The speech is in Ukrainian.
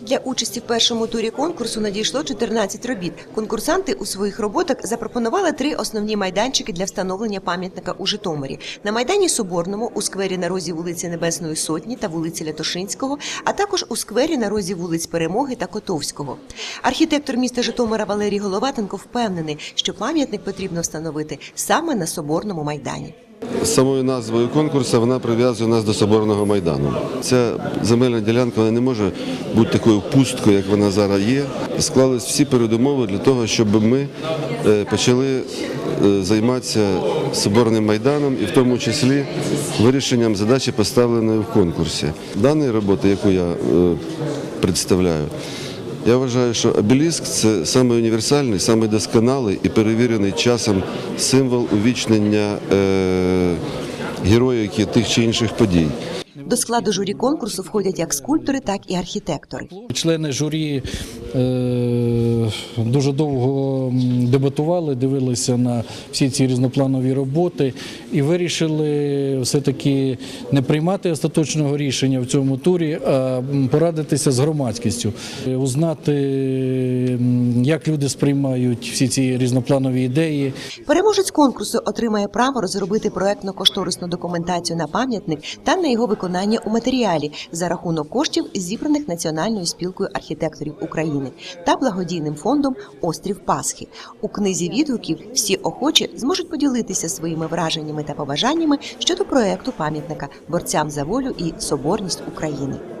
Для участі в першому турі конкурсу надійшло 14 робіт. Конкурсанти у своїх роботах запропонували три основні майданчики для встановлення пам'ятника у Житомирі: на майдані Соборному, у сквері на розі вулиці Небесної Сотні та вулиці Лятошинського, а також у сквері на розі вулиць Перемоги та Котовського. Архітектор міста Житомира Валерій Головатенко впевнений, що пам'ятник потрібно встановити саме на Соборному майдані. Самою назвою конкурсу вона прив'язує нас до Соборного майдану. Ця земельна ділянка вона не може бути такою пусткою, як вона зараз є. Склались всі передумови для того, щоб ми е, почали е, займатися Соборним майданом і в тому числі вирішенням задачі, поставленої в конкурсі. Даної роботи, яку я е, представляю, я вважаю, що обеліск це саме універсальний, саме досконалий і перевірений часом символ увічнення е, героїв тих чи інших подій. До складу журі конкурсу входять як скульптори, так і архітектори. Члени журі е, дуже довго дебатували, дивилися на всі ці різнопланові роботи і вирішили все-таки не приймати остаточного рішення в цьому турі, а порадитися з громадськістю, е, узнати, як люди сприймають всі ці різнопланові ідеї. Переможець конкурсу отримає право розробити проектно-кошторисну документацію на пам'ятник та на його виконання у матеріалі за рахунок коштів, зібраних Національною спілкою архітекторів України та благодійним фондом Острів Пасхи. У книзі відгуків всі охочі зможуть поділитися своїми враженнями та побажаннями щодо проекту пам'ятника борцям за волю і соборність України.